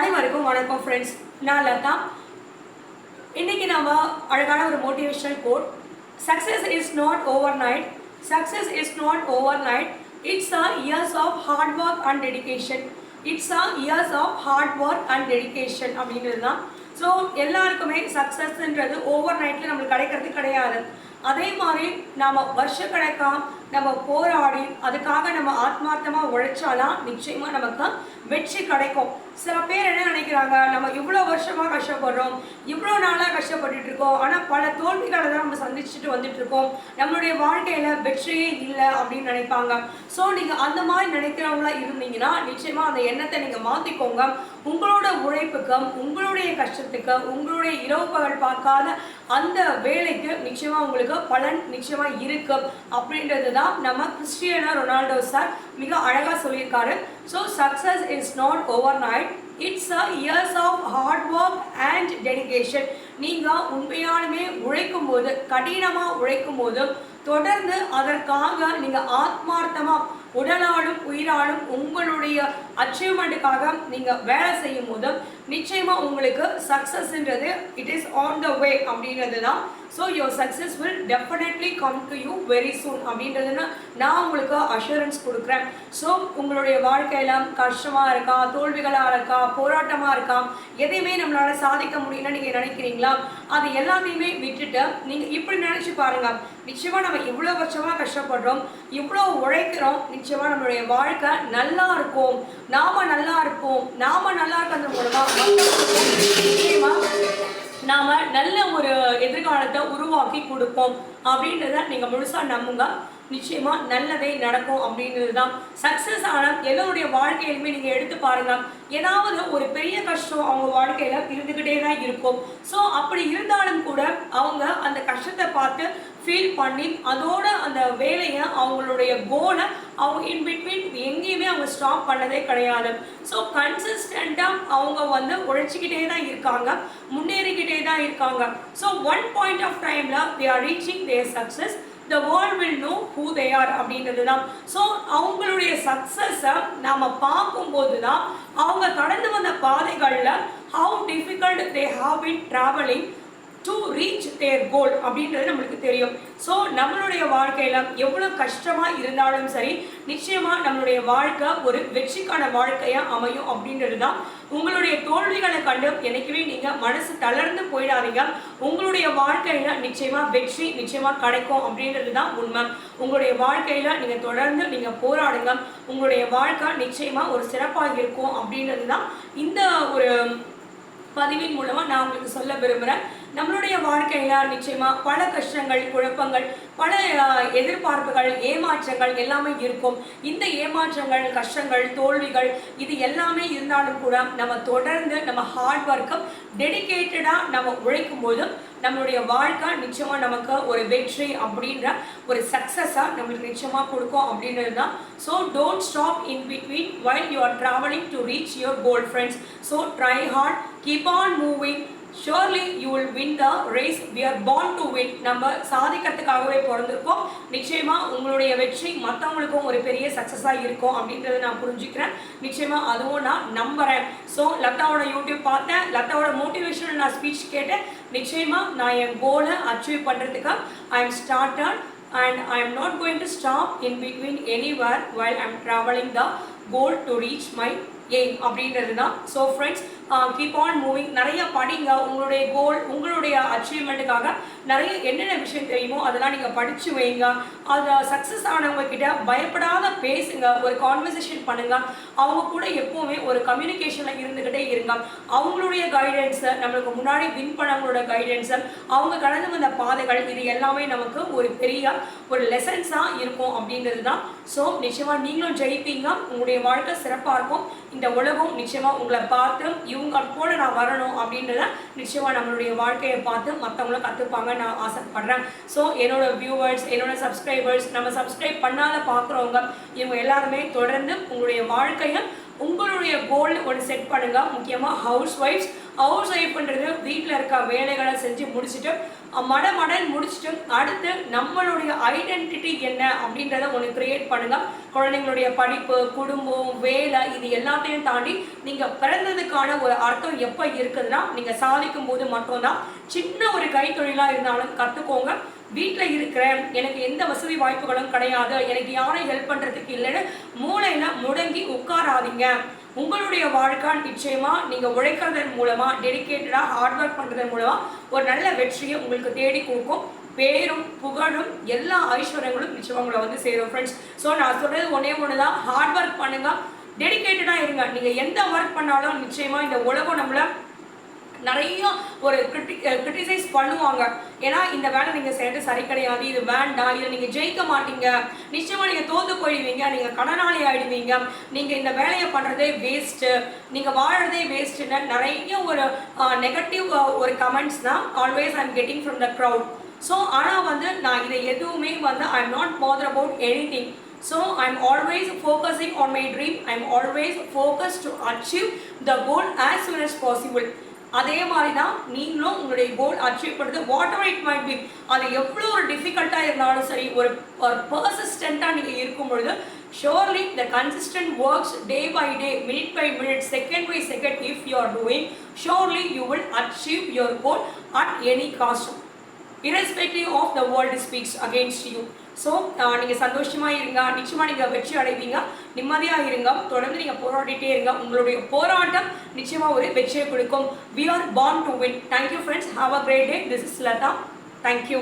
அனைவருக்கும் வணக்கம் ஃப்ரெண்ட்ஸ் நான் லதா. இன்னைக்கு நாம அழகான ஒரு motivational quote success is not over night success is not over night it's a years of hard work and dedication it's a years of hard work and dedication அப்படின்றது தான். So எல்லாருக்குமே சக்ஸஸ்ன்றது ஓவர் நைட்டில் நம்மளுக்கு கிடைக்கிறது கிடையாது. அதே மாதிரி நாம் வருஷக்கணக்காக நம்ம போராடி அதுக்காக நம்ம ஆத்மார்த்தமாக உழைச்சாலாம் நிச்சயமாக நமக்கு வெற்றி கிடைக்கும். சில பேர் என்ன நினைக்கிறாங்க நம்ம இவ்வளோ வருஷமாக கஷ்டப்படுறோம் இவ்வளோ நாளாக கஷ்டப்பட்டுட்டு இருக்கோம் ஆனால் பல தோல்விகளை தான் நம்ம சந்திச்சுட்டு வந்துட்டு இருக்கோம் நம்மளுடைய வாழ்க்கையில் வெற்றியே இல்லை அப்படின்னு நினைப்பாங்க. ஸோ நீங்கள் அந்த மாதிரி நினைக்கிறவங்களா இருந்தீங்கன்னா நிச்சயமாக அந்த எண்ணத்தை நீங்கள் மாற்றிக்கோங்க உங்களோட உழைப்புக்கும் உங்களுடைய கஷ்டத்துக்கு உங்களுடைய இரவு பகல் பார்க்காத அந்த வேலைக்கு நிச்சயமாக உங்களுக்கு பலன் நிச்சயமாக இருக்கு. அப்படின்றது தான் நம்ம கிறிஸ்டியனா ரொனால்டோ சார் மிக அழகாக சொல்லியிருக்காரு. So success is not over night it's a years of hard work and dedication நீங்கள் உண்மையாலுமே உழைக்கும் போது கடினமாக உழைக்கும் போது தொடர்ந்து அதற்காக நீங்கள் ஆத்மார்த்தமாக உடலாலும் உயிராலும் உங்களுடைய அச்சீவ்மெண்ட்டுக்காக நீங்கள் வேலை செய்யும் போது நிச்சயமாக உங்களுக்கு சக்ஸஸ்ன்றது it is on the way அப்படின்றது தான் so your success will definitely come to you very soon அப்படின்றதுன்னு நான் உங்களுக்கு அஷூரன்ஸ் கொடுக்குறேன். ஸோ உங்களுடைய வாழ்க்கையில் கஷ்டமாக இருக்கா தோல்விகளாக இருக்கா போராட்டமாக இருக்கா எதையுமே நம்மளால் சாதிக்க முடியும்னு நீங்கள் நினைக்கிறீங்களா? அது எல்லாத்தையுமே விட்டுட்டு நீங்கள் இப்படி நினச்சி பாருங்கள் நிச்சயமாக நம்ம இவ்வளோ வருஷமாக கஷ்டப்படுறோம் இவ்வளோ உழைக்கிறோம் நிச்சயமாக நம்மளுடைய வாழ்க்கை நல்லா இருக்கும். நாம நல்லா இருப்போம். நாம நல்லா இருக்கிறது மூலமா நிச்சயமாக நாம நல்ல ஒரு எதிர்காலத்தை உருவாக்கி கொடுப்போம். அப்படின்றத நீங்க முழுசா நம்புங்க. நிச்சயமா நல்லதே நடக்கும் அப்படின்றது தான் சக்சஸ் ஆன எல்லோருடைய வாழ்க்கையிலுமே நீங்க எடுத்து பாருங்க. ஏதாவது ஒரு பெரிய கஷ்டம் அவங்க வாழ்க்கையில இருந்துகிட்டே தான் இருக்கும். ஸோ அப்படி இருந்தாலும் கூட அவங்க அந்த கஷ்டத்தை பார்த்து ஃபீல் பண்ணி அதோட அந்த வேலையை அவங்களுடைய கோலை அவங்க இன் பிட்வீன் எங்கேயுமே அவங்க ஸ்டாப் பண்ணதே கிடையாது. ஸோ கன்சிஸ்டண்ட்டாக அவங்க வந்து உழைச்சிக்கிட்டே தான் இருக்காங்க. முன்னேறிக்கிட்டே தான் இருக்காங்க. ஸோ ஒன் பாயிண்ட் ஆஃப் டைமில் they are reaching their success the world will know who they are அப்படின்றது தான் ஸோ அவங்களுடைய சக்ஸஸை நாம் பார்க்கும்போது தான் அவங்க கடந்து வந்த பாதைகளில் how difficult they have been travelling to reach their goal அப்படின்றது நம்மளுக்கு தெரியும். ஸோ நம்மளுடைய வாழ்க்கையில் எவ்வளோ கஷ்டமாக இருந்தாலும் சரி நிச்சயமாக நம்மளுடைய வாழ்க்கை ஒரு வெற்றிக்கான வாழ்க்கையாக அமையும் அப்படின்றது தான் உங்களுடைய தோல்விகளை கண்டு என்றைக்குமே நீங்கள் மனசு தளர்ந்து போயிடாதீங்க. உங்களுடைய வாழ்க்கையில் நிச்சயமாக வெற்றி நிச்சயமாக கிடைக்கும் அப்படின்றது தான் உண்மை. உங்களுடைய வாழ்க்கையில் நீங்கள் தொடர்ந்து நீங்கள் போராடுங்க. உங்களுடைய வாழ்க்கை நிச்சயமாக ஒரு சிறப்பாக இருக்கும் அப்படின்றது தான் இந்த ஒரு பதிவின் மூலமாக நான் உங்களுக்கு சொல்ல விரும்புகிறேன் நம்மளுடைய வாழ்க்கையில் நிச்சயமாக பல கஷ்டங்கள் குழப்பங்கள் பல எதிர்பார்ப்புகள் ஏமாற்றங்கள் எல்லாமே இருக்கும். இந்த ஏமாற்றங்கள் கஷ்டங்கள் தோல்விகள் இது எல்லாமே இருந்தாலும் கூட நம்ம தொடர்ந்து நம்ம ஹார்ட் ஒர்க்கும் டெடிக்கேட்டடாக நம்ம உழைக்கும் போதும் நம்மளுடைய வாழ்க்கை நிச்சயமாக நமக்கு ஒரு வெற்றி அப்படின்ற ஒரு சக்ஸஸாக நம்மளுக்கு நிச்சயமாக கொடுக்கும் அப்படின்றது தான். So don't stop in between while you are travelling to reach your goal friends so try hard keep on moving surely you will win the race we are born to win நம்ம சாதிக்கிறதுக்காகவே பிறந்திருக்கோம். நிச்சயமா உங்களுடைய வெற்றி மற்றவங்களுக்கும் ஒரு பெரிய சக்ஸஸாக இருக்கும் அப்படின்றத நான் புரிஞ்சுக்கிறேன். நிச்சயமா அதுவும் நான் நம்புறேன். ஸோ லத்தாவோட யூடியூப் பார்த்தேன். லத்தாவோட மோட்டிவேஷனல் நான் ஸ்பீச் கேட்டேன். நிச்சயமா நான் என் கோலை அச்சீவ் பண்ணுறதுக்கு I am started and I am not going to stop in between anywhere while I am traveling the goal to reach my aim அப்படின்றது தான் so friends keep on moving நிறைய படிங்க. உங்களுடைய கோல் உங்களுடைய அச்சீவ்மெண்ட்டுக்காக நிறைய என்னென்ன விஷயம் தெரியுமோ அதெல்லாம் நீங்கள் படித்து வைங்க. அதை சக்ஸஸ் ஆனவங்க கிட்ட பயப்படாத பேசுங்க. ஒரு கான்வர்சேஷன் பண்ணுங்க. அவங்க கூட எப்போவுமே ஒரு கம்யூனிகேஷனில் இருந்துக்கிட்டே இருங்க. அவங்களுடைய கைடன்ஸை நம்மளுக்கு முன்னாடி வின் பண்ணவங்களோட கைடன்ஸை அவங்க கடந்து வந்த பாதைகள் இது எல்லாமே நமக்கு ஒரு பெரிய ஒரு லெசன்ஸாக இருக்கும் அப்படின்றது தான். ஸோ நிச்சயமாக நீங்களும் ஜெயிப்பீங்க. உங்களுடைய வாழ்க்கை சிறப்பாக இருக்கும். இந்த உலகம் நிச்சயமாக உங்களை பார்த்து இவங்க போல நான் வரணும் அப்படின்றத நிச்சயமாக நம்மளுடைய வாழ்க்கையை பார்த்து மற்றவங்களும் கற்றுப்பாங்க நான் ஆசைப்படுறேன். ஸோ என்னோட வியூவர்ஸ் என்னோட சப்ஸ்கிரைபர்ஸ் நம்ம சப்ஸ்கிரைப் பண்ணாத பார்க்குறவங்க இவங்க எல்லாருமே தொடர்ந்து உங்களுடைய வாழ்க்கையை உங்களுடைய கோல் ஒன்று செட் பண்ணுங்க. முக்கியமாக ஹவுஸ் ஒய்ஃப்ஸ் ஹவுஸ் ஒய்ஃப்ன்றது வீட்டில் இருக்க வேலைகளை செஞ்சு முடிச்சுட்டு மட மடன் முடிச்சுட்டு அடுத்து நம்மளுடைய ஐடென்டிட்டி என்ன அப்படின்றத ஒன்று கிரியேட் பண்ணுங்க. குழந்தைங்களுடைய படிப்பு குடும்பம் வேலை இது எல்லாத்தையும் தாண்டி நீங்கள் பிறந்ததுக்கான ஒரு அர்த்தம் எப்போ இருக்குதுன்னா நீங்கள் சாதிக்கும் போது மட்டும்தான். சின்ன ஒரு கைத்தொழிலாக இருந்தாலும் கற்றுக்கோங்க வீட்டில் இருக்கிறேன் எனக்கு எந்த வசதி வாய்ப்புகளும் கிடையாது. எனக்கு யாரும் ஹெல்ப் பண்ணுறதுக்கு இல்லைன்னு மூளையில் முடங்கி உட்காராதீங்க. உங்களுடைய வாழ்க்கை நிச்சயமாக நீங்கள் உழைக்கிறதன் மூலமாக டெடிக்கேட்டடாக ஹார்ட் ஒர்க் பண்ணுறதன் மூலமாக ஒரு நல்ல வெற்றியை உங்களுக்கு தேடி கொடுக்கும். பேரும் புகழும் எல்லா ஐஸ்வர்யங்களும் நிச்சயமா உங்களை வந்து சேரும் ஃப்ரெண்ட்ஸ் ஸோ நான் சொல்கிறது ஒன்னே ஒன்று தான் ஹார்ட் ஒர்க் பண்ணுங்கள் டெடிக்கேட்டடாக இருங்க. நீங்கள் எந்த ஒர்க் பண்ணாலும் நிச்சயமாக இந்த உலகம் நம்மளை நிறைய ஒரு கிரிட்டி கிரிட்டிசைஸ் பண்ணுவாங்க. ஏன்னா இந்த வேலை நீங்கள் செய்யறது சரி கிடையாது. இது வேண்டாம். இதை நீங்கள் ஜெயிக்க மாட்டீங்க. நிச்சயமாக நீங்கள் தோந்து போயிடுவீங்க. நீங்கள் கடனாளி ஆயிடுவீங்க. நீங்கள் இந்த வேலையை பண்ணுறதே வேஸ்ட்டு நீங்கள் வாழறதே வேஸ்ட்டுன்னு நிறைய ஒரு நெகட்டிவ் ஒரு கமெண்ட்ஸ் தான் always I'm getting from the crowd so ஆனால் வந்து நான் இதை எதுவுமே வந்து I am not bother about anything so I'm always focusing on my dream I'm always focus to achieve the goal as soon as possible அதே மாதிரி தான் நீங்களும் உங்களுடைய கோல் அச்சீவ் பண்ணுறது whatever it might be அது எவ்வளோ ஒரு டிஃபிகல்ட்டாக இருந்தாலும் சரி ஒரு ஒரு பர்சிஸ்டண்ட்டாக நீங்கள் இருக்கும் பொழுது surely the consistent works day by day minute by minute second by second if you are doing surely you will achieve your goal at any cost irrespective of the world speaks against you so நீங்கள் சந்தோஷமாக இருங்க நிச்சயமாக நீங்கள் வெற்றி அடைவீங்க நிம்மதியாக இருங்க தொடர்ந்து நீங்கள் போராடிட்டே இருங்க. உங்களுடைய போராட்டம் நிச்சயமாக ஒரு வெற்றியை கொடுக்கும். We are born to win thank you friends have a great day this is Latha thank you